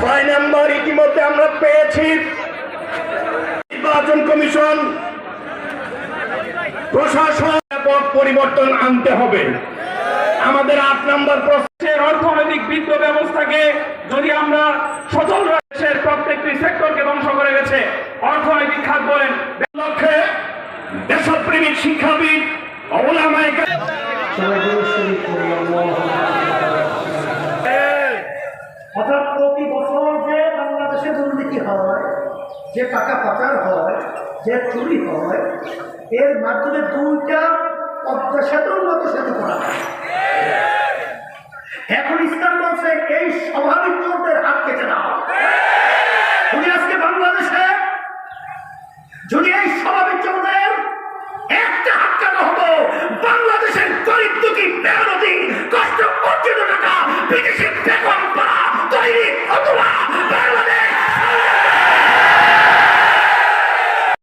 ছয় নম্বর ইতিমধ্যে আমরা পেয়েছি। নির্বাচন কমিশন, প্রশাসন পরিবর্তন আনতে হবে। আমাদের আট নম্বর প্রশ্নের অর্থনৈতিক বৃদ্ধ ব্যবস্থাকে যদি আমরা সচল দেশের প্রত্যেকটি সেক্টরকে ধ্বংস করে গেছে, অর্থনৈতিক খাত বলেন, লক্ষ্যে দেশপ্রেমিক শিক্ষাবিদ অবলামায় যে টাকা পাচার হয়, যে চুরি হয়, এর মাধ্যমে দুইটা পদ্মা মতো সেতু করা হয়। এখন ইসলাম বলছে, এই স্বাভাবিক চোরদের হাত কেটে দেওয়া উনি আজকে বাংলাদেশে, যদি এই স্বাভাবিক চোরদের একটা হাত